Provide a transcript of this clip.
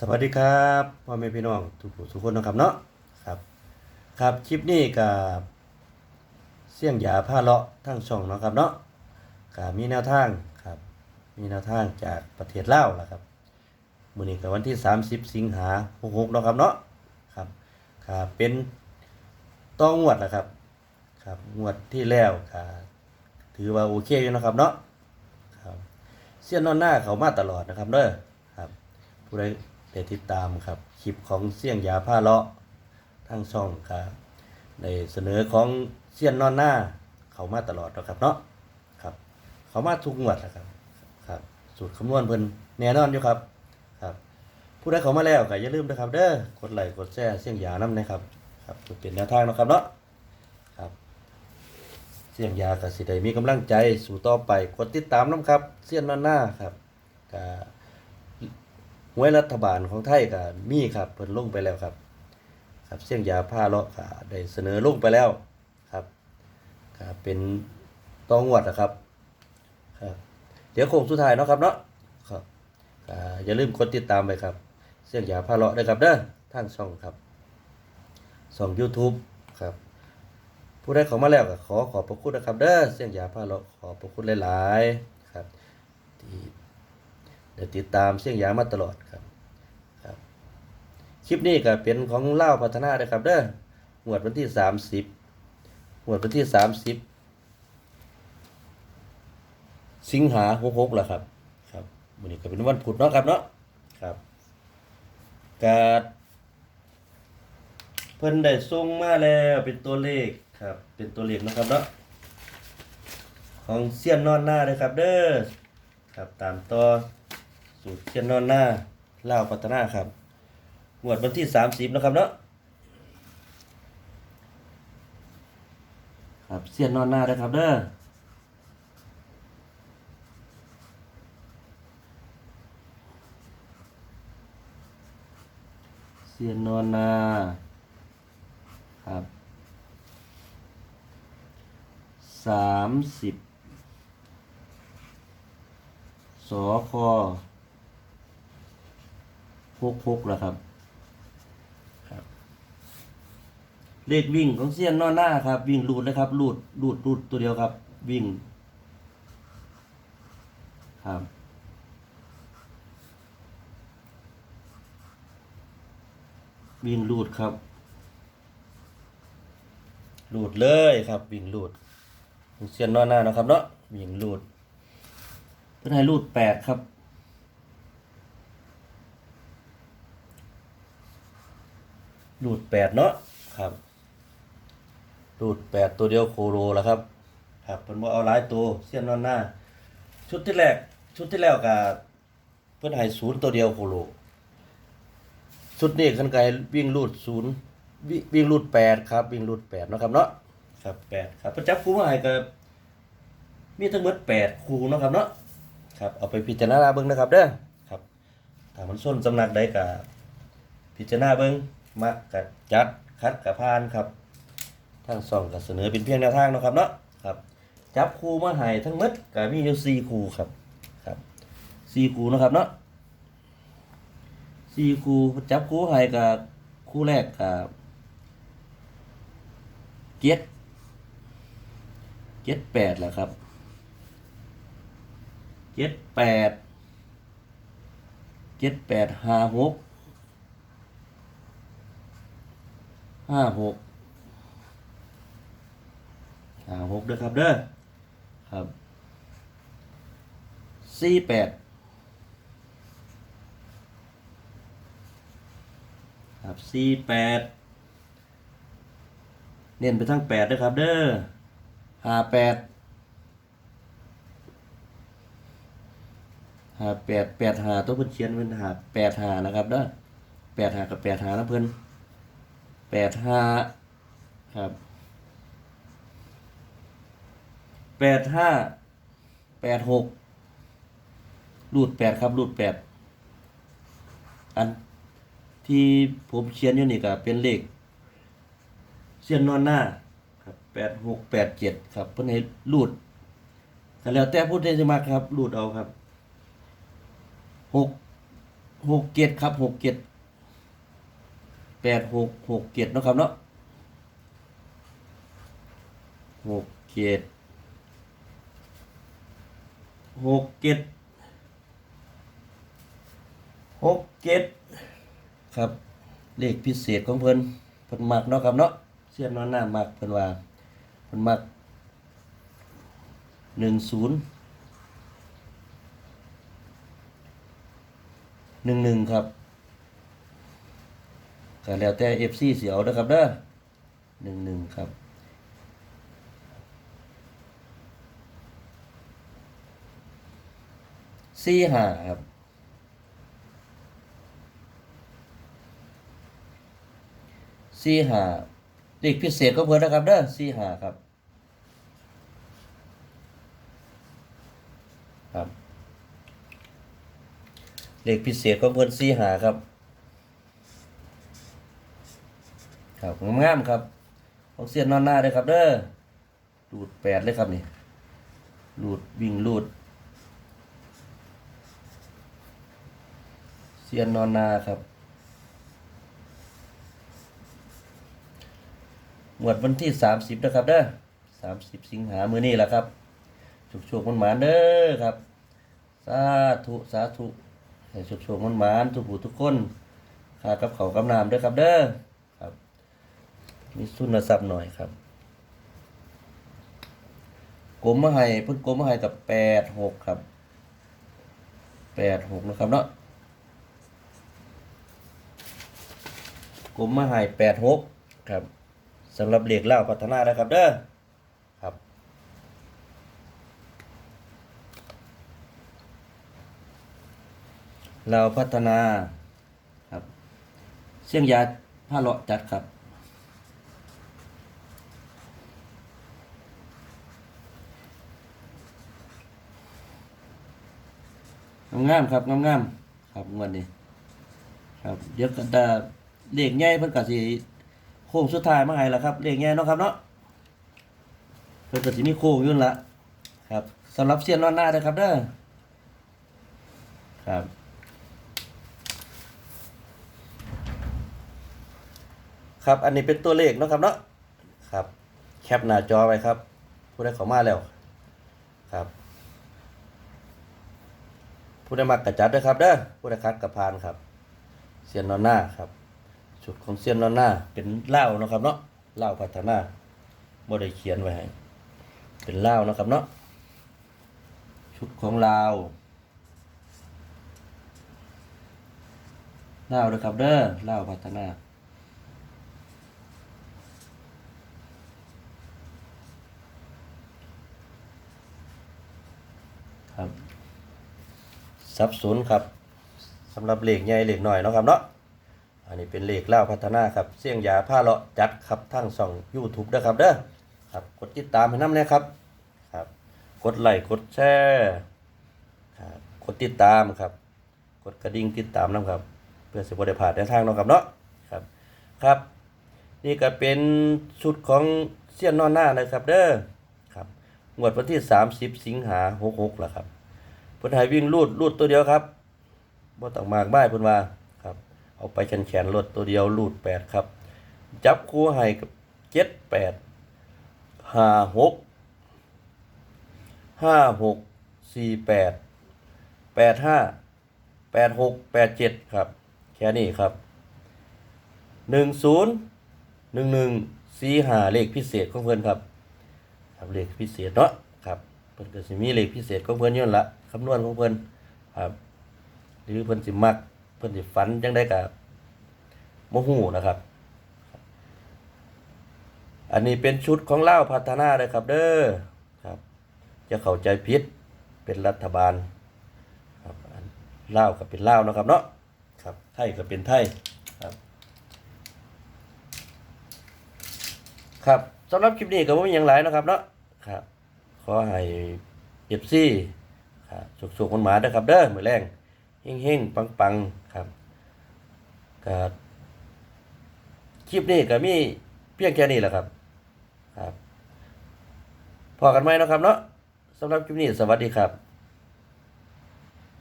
สวัสดีครับพ่อแม่พี่น้องทุกผู้ทุกคนนะครับเนาะครับครับคลิปนี้กับเสี่ยงหยาผ้าเลาะทั้งช่องเนาะครับเนาะกับมีแนวทางครับมีแนวทางจากประเทศลาวล่ะครับมื้อนี้กับวันที่ 30 สิงหาคม66เนาะครับเนาะครับครับเป็นต้องงวดนะครับครับงวดที่แล้วก็ถือว่าโอเคอยู่นะครับเนาะครับเสี้ยนนอนหน้าเขามาตลอดนะครับเด้อครับผู้ใด ได้ติดตามครับคลิปของเสี่ยงยาผ้าเลาะทั้งช่องครับในเสนอของเสี่ยนนอนหน้า เขามาตลอดนะครับเนาะครับ เขามาทุกงวดนะครับครับ สูตรคำนวณเพิ่นแน่นอนอยู่ครับครับ ผู้ใดเขามาแล้วก็อย่าลืมนะครับ เด้อกดไลค์กดแชร์เสี่ยงยานํนะครับครับเพื่อเป็นแนวทางนะครับเนาะครับเสี่ยงยากับสิได้มีกำลังใจสู่ต่อไปกดติดตามน้ำครับ เสี่ยนนอนหน้าครับก็ หวยรัฐบาลของไทยก็มีครับเพิ่นลงไปแล้วครับ ครับเสี่ยงยาผ้าเลาะก็ได้เสนอลงไปแล้วครับก็เป็นต้องงวดนะครับครับ เดี๋ยวโค้งสุดท้ายเนาะครับเนาะครับอย่าลืมกดติดตามไปครับ เสี่ยงยาผ้าเลาะด้วยครับเด้อทางช่องครับช่อง YouTube ครับผู้ใดเข้ามาแล้วก็ขอขอบพระคุณนะครับ เด้อเสี่ยงยาผ้าเลาะขอบพระคุณหลาย ๆ ครับที่ เดี๋ยวติดตามเสียงยามาตลอดครับครับ คลิปนี้ก็เป็นของเล่าพัฒนาเลยครับเด้อหมวดวันที่สามสิบหมวดวันที่สามสิบสิงหาหกหกแหละครับ ครับวันนี้ก็เป็นวันพุธเนาะครับเนาะครับกาดเพิ่นได้ส่งมาแล้วเป็นตัวเลขครับ เป็นตัวเลขนะครับเนาะของเสี้ยนนอนหน้าเลยครับเด้อครับตามต่อ สูตรเชียนนอนหน้าเล่าวพัฒนาครับงวดวันที่สามสิบนะครับเนาะครับเสียนนอนหน้าด้วยครับเด้อเสียนนอนหน้าครับสามสิบสอคอ พกพกแล้วครับครับ เลขวิ่งของเซียนนอหน้าครับ วิ่งลูดนะครับลูดลูดลูดตัวเดียวครับ วิ่ง ครับวิ่งลูดครับลูดเลยครับวิ่งลูดเซียนนอนหน้านะครับเนาะวิ่งลูดเพื่อให้รูดแปดครับ รูดแปดเนาะครับรูดแปดตัวเดียวโคโรแล้วครับครับเป็นว่าเอาหลายตัวเสี้ยนนอนหน้า ชุดที่แรกชุดที่แล้วกับเพื่อนให้ศูนย์ตัวเดียวโคโรชุดนี้ขันไกลวิ่งรูดศูนย์วิ่งรูดแปดครับ วิ่งรูดแปดนะครับเนาะครับแปดครับประจับคู่มาให้กับมีทั้งหมดแปดคู่นะครับเนาะครับเอาไปพิจารณาเบิ่งนะครับเด้อครับถ้ามันส้นสำนักใดก็พิจารณาเบิ่ง มักกัจัดคัดกับพานครับทางสองก็เสนอเป็นเพียงแนวทางนะครับเนาะครับ จับคู่มาให้ทั้งมดก็มีอยู่สี่คู่ครับครับสี่คู่นะครับเนาะสี่คู่จับคู่ให้กับคู่แรกกับเจ็ดเจ็ดแปดแหละครับเจ็ดแปดเจ็ดแปดห้าหก ห้าหกห้าหกเด้อครับเด้อครับสี่แปดครับสี่แปดเน้นไปทั้งแปดเด้อครับเด้อห้าแปดหาแปดแปดหาตัวเพิ่นเขียนเป็นหาแปดหานะครับเด้อแปดหากับแปดหานะเพิ่น แปดห้าครับแปดห้าแปดหกรูดแปดครับรูดแปดอันที่ผมเขียนอยู่นี่ก็เป็นเลขเสียนนอนหน้าครับแปดหกแปดเจ็ดครับเพิ่นให้รูดก็แล้วแต่พูดได้สิมากครับรูดเอาครับหกหกเจ็ดครับหกเจ็ด ดหกหกเจ็ดเนะครับเนาะหกเจ็ดหกเจ็ดหกเจ็ดครับ เลขพิเศษของเพิ่นเพิ่นมักเนาะครับเนาะเสี้ยนนอนหน้ามักเพิ่นว่าเพิ่นมักหนึ่งศูนย์หนึ่งหนึ่งครับ ก็แล้วแต่เอฟซีเสียวนะครับเด้อหนึ่งหนึ่งครับสี่ห้าครับสี่หาเลขพิเศษก็เพิ่นนะครับเด้อสี่หาครับ ครับเลขพิเศษของเพิ่นสี่หาครับ ครับงามๆครับของเสียนนอนหน้าเลยครับ เด้อรูดแปดเลยครับนี่รูดวิ่งรูดเสียนนอนหน้าครับงวดวันที่30นะครับเด้อ30สิบสิงหามือนี้แหละครับชุกๆมันหมานเด้อครับ สาธุสาธุให้ชุกๆมันหมานทุกผู้ทุกคนค่ากับเขากับน้ำเด้อครับเด้อ มีทุนทรัพย์หน่อยครับกลมมาให้เพิ่นกลมมาให้กับ86ครับ86นะครับเนาะกลมมาให้86ครับสำหรับเหล็กเล่าพัฒนานะครับเด้อครับ เราพัฒนาครับ เสียงยาผ้าเลาะจัดครับ งามๆครับงามๆครับงวดนี้ ครับเดี๋ยวจะเลขใหญ่เพิ่นก็สิโค้งสุดท้ายมาให้ล้วครับเลขแง่เนาะครับเนาะเพิ่นก็สิมีโค้งอยุ่นนละครับสำหรับเซียนนอนหน้าเด้อครับเด้อครับครับอันนี้เป็นตัวเลขเนาะครับเนาะครับ แคปหน้าจอไว้ครับ ผู้ได้เข้ามาแล้ว ครับ ผู้ได้มากกระจัดเด้อครับเด้อผู้ได้คัดกระพานครับเซียนนอนหน้าครับชุดของเซียนนอนหน้าเป็นเล่านะครับเนาะเล่าพัฒนาบ่ได้เขียนไว้ให้เป็นเล่านะครับเนาะชุดของลาวเล่านะครับเด้อเล่าพัฒนา สับสนครับสำหรับเหลขใหญ่เหลขน้อยเนาะครับเนาะอันนี้เป็นเหลขเล่าพัฒนาครับเสี่ยงยาผ้าเลาะจัดครับทั้งสอง YouTube ด้วยครับเด้อครับกดติดตามให้น้ำนะครับครับ กดไลค์กดแชร์ครับกดติดตามครับ กดกระดิ่งติดตามนะครับ เพื่อสิบได้ผ่านในทางเนาะครับเนาะครับครับ นี่ก็เป็นชุดของเสี้ยนนอนหน้านะครับเด้อครับงวดวันที่ 30 สิงหา66ล่ะครับ เพิ่นให้วิ่งลูดลูดตัวเดียวครับบ่ต้องมากมายเพิ่นว่าครับ เอาไปแขนแขนรถตัวเดียวลูดแปดครับ จับคู่ให้กับเจ็ดแปดห้าหกห้าหกสี่แปดแปดห้าแปดหกแปดเจ็ดครับ แค่นี้ครับหนึ่งศูนย์หนึ่งหนึ่งสี่หาเลขพิเศษของเพื่อนครับครับเลขพิเศษเนาะครับเพิ่อนก็สิมีเลขพิเศษของเพื่อนย้อนละ คำนวณของเพื่อนครับหรือเพิ่นสิมัก เพิ่นสิฝันจังได้กับโมหูนะครับ อันนี้เป็นชุดของเล่าพัฒนาเลยครับ เด้อครับ จะเข้าใจผิดเป็นรัฐบาลครับอันเล่าก็เป็นเล่านะครับเนาะครับไทยก็เป็นไทยครับ ครับสำหรับคลิปนี้ก็บ่มีหยังหลายนะครับเนาะครับ ขอให้เอฟซี ครับสุขๆคนหมาเด้อครับเด้อมือแรงเฮงๆปังๆครับก็คลิปนี้ก็มีเพียงแค่นี้แหละครับ ครับพอกันไหมนะครับเนาะสำหรับคลิปนี้สวัสดีครับ